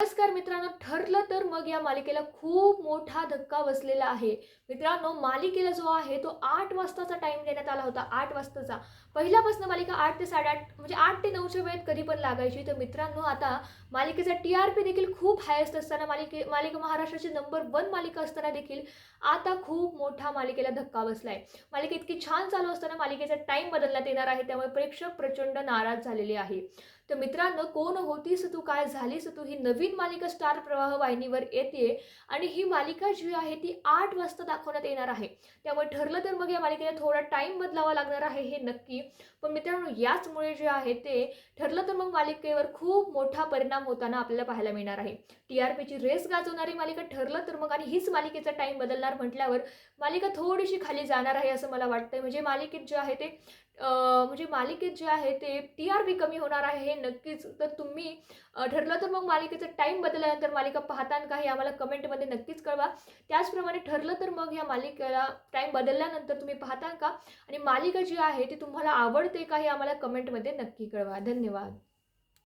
नमस्कार मित्रांनो ठरलं तर मग या मालिकेला खूप मोठा धक्का बसलेला आहे. मित्रांनो मालिकेला जो आहे तो आठ वाजताचा टाइम देण्यात आला होता आठ वाजताचा. पहिल्यापासून मालिका आठ ते साडेआठ म्हणजे आठ ते नऊच्या वेळेत कधी पण लागायची. तर मित्रांनो आता मालिकेचा टी आर पी देखील खूप हायस्ट असताना मालिके मालिका महाराष्ट्राची नंबर वन मालिका असताना देखील आता खूप मोठा मालिकेला धक्का बसलाय. मालिका इतकी छान चालू असताना मालिकेचा टाइम बदलण्यात येणार आहे त्यामुळे प्रेक्षक प्रचंड नाराज झालेले आहे. तर मित्रांनो कोण होतीस तू काय झालीस तू ही नवीन मालिका स्टार प्रवाह वाहिनीवर येते आणि ही मालिका जी आहे ती आठ वाजता दाखवण्यात येणार आहे. त्यामुळे ठरलं तर मग या मालिकेला थोडा टाईम बदलावा लागणार आहे हे नक्की. पण मित्रांनो याचमुळे जे आहे ते ठरलं तर मग मालिकेवर खूप मोठा परिणाम होताना आपल्याला पाहायला मिळणार आहे. टी आर पीची रेस गाजवणारी मालिका ठरलं तर मग आणि हीच मालिकेचा टाइम बदलणार म्हटल्यावर मालिका थोडीशी खाली जाणार आहे असं मला वाटतं म्हणजे मालिकेत जे आहे ते म्हणजे मालिकेत जे आहे ते टी आर बी कमी होणार आहे हे नक्कीच. तर तुम्ही ठरलं तर मग मालिकेचा टाईम बदलल्यानंतर मालिका पाहतान का हे आम्हाला कमेंटमध्ये नक्कीच कळवा. त्याचप्रमाणे ठरलं तर मग या मालिकेला टाईम बदलल्यानंतर तुम्ही पाहतान का? आणि मालिका जी आहे ती तुम्हाला आवडते का हे आम्हाला कमेंटमध्ये नक्की कळवा. धन्यवाद.